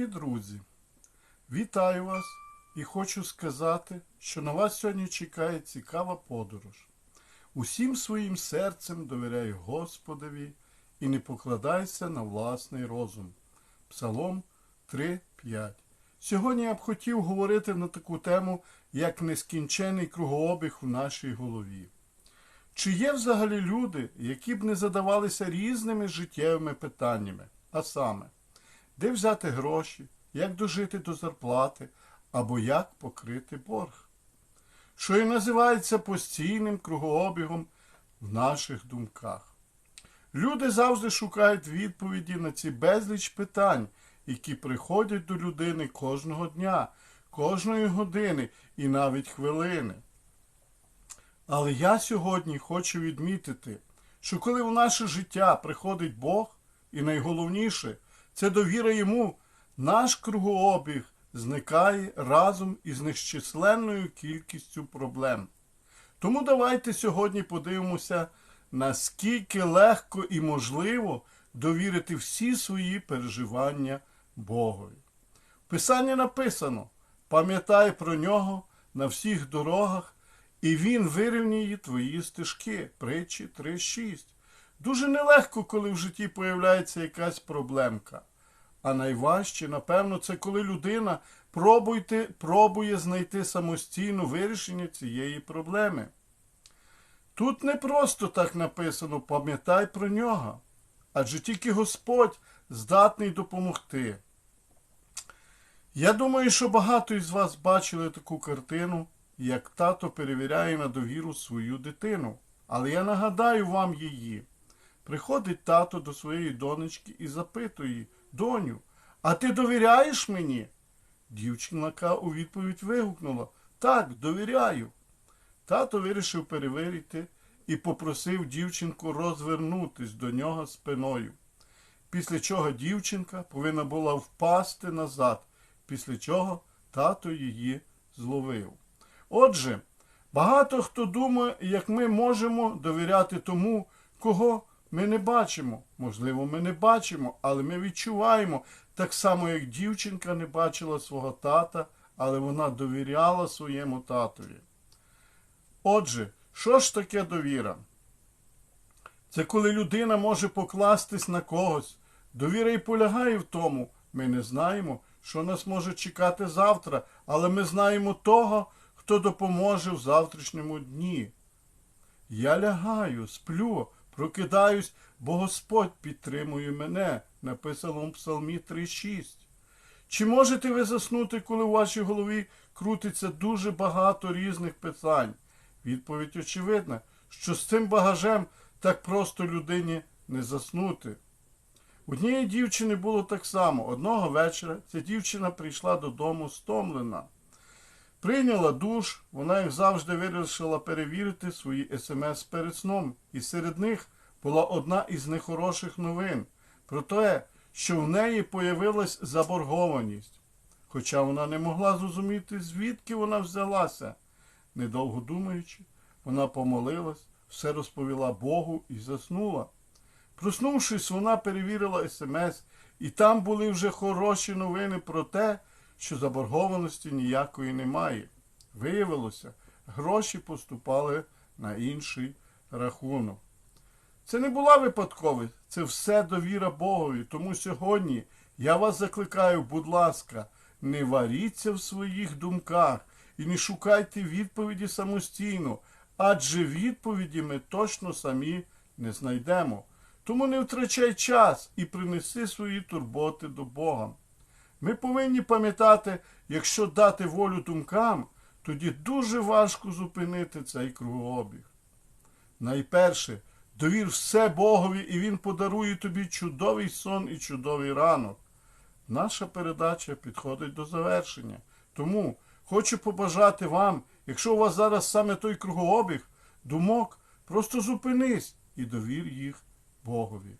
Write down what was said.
Дорогі друзі, вітаю вас і хочу сказати, що на вас сьогодні чекає цікава подорож. Усім своїм серцем довіряй Господові і не покладайся на власний розум. Псалом 3.5. Сьогодні я б хотів говорити на таку тему, як нескінчений кругообіг в нашій голові. Чи є взагалі люди, які б не задавалися різними життєвими питаннями, а саме, де взяти гроші, як дожити до зарплати або як покрити борг? Що і називається постійним кругообігом в наших думках. Люди завжди шукають відповіді на ці безліч питань, які приходять до людини кожного дня, кожної години і навіть хвилини. Але я сьогодні хочу відмітити, що коли в наше життя приходить Бог, і найголовніше це довіра йому, наш кругообіг зникає разом із нещисленною кількістю проблем. Тому давайте сьогодні подивимося, наскільки легко і можливо довірити всі свої переживання Богові. В Писанні написано: пам'ятай про нього на всіх дорогах, і він вирівняє твої стежки. Притчі 3.6. Дуже нелегко, коли в житті появляється якась проблемка. А найважче, напевно, це коли людина пробуйте, пробує знайти самостійно вирішення цієї проблеми. Тут не просто так написано пам'ятай про нього, адже тільки Господь здатний допомогти. Я думаю, що багато із вас бачили таку картину, як тато перевіряє на довіру свою дитину. Але я нагадаю вам її. Приходить тато до своєї донечки і запитує доню, а ти довіряєш мені? Дівчинка у відповідь вигукнула Так, довіряю. Тато вирішив перевірити і попросив дівчинку розвернутись до нього спиною. Після чого дівчинка повинна була впасти назад, після чого тато її зловив. Отже, багато хто думає, як ми можемо довіряти тому, кого ми не бачимо. Можливо, ми не бачимо, але ми відчуваємо, так само, як дівчинка не бачила свого тата, але вона довіряла своєму татові. Отже, що ж таке довіра? Це коли людина може покластись на когось. Довіра і полягає в тому, ми не знаємо, що нас може чекати завтра, але ми знаємо того, хто допоможе в завтрашньому дні. Я лягаю, сплю, прокидаюсь, бо Господь підтримує мене, написано в Псалмі 3.6. Чи можете ви заснути, коли у вашій голові крутиться дуже багато різних питань? Відповідь очевидна, що з цим багажем так просто людині не заснути. Однієї дівчини було так само. Одного вечора ця дівчина прийшла додому стомлена. Прийняла душ, вона, як завжди, вирішила перевірити свої смс перед сном, і серед них була одна із нехороших новин про те, що в неї появилась заборгованість. Хоча вона не могла зрозуміти, звідки вона взялася. Недовго думаючи, вона помолилась, все розповіла Богу і заснула. Проснувшись, вона перевірила смс, і там були вже хороші новини про те, що заборгованості ніякої немає. Виявилося, гроші поступали на інший рахунок. Це не була випадковість, це все довіра Богові. Тому сьогодні я вас закликаю, будь ласка, не варіться в своїх думках і не шукайте відповіді самостійно, адже відповіді ми точно самі не знайдемо. Тому не втрачай час і принеси свої турботи до Бога. Ми повинні пам'ятати, якщо дати волю думкам, тоді дуже важко зупинити цей кругообіг. Найперше, довір все Богові, і Він подарує тобі чудовий сон і чудовий ранок. Наша передача підходить до завершення. Тому хочу побажати вам, якщо у вас зараз саме той кругообіг, думок, просто зупинись і довір їх Богові.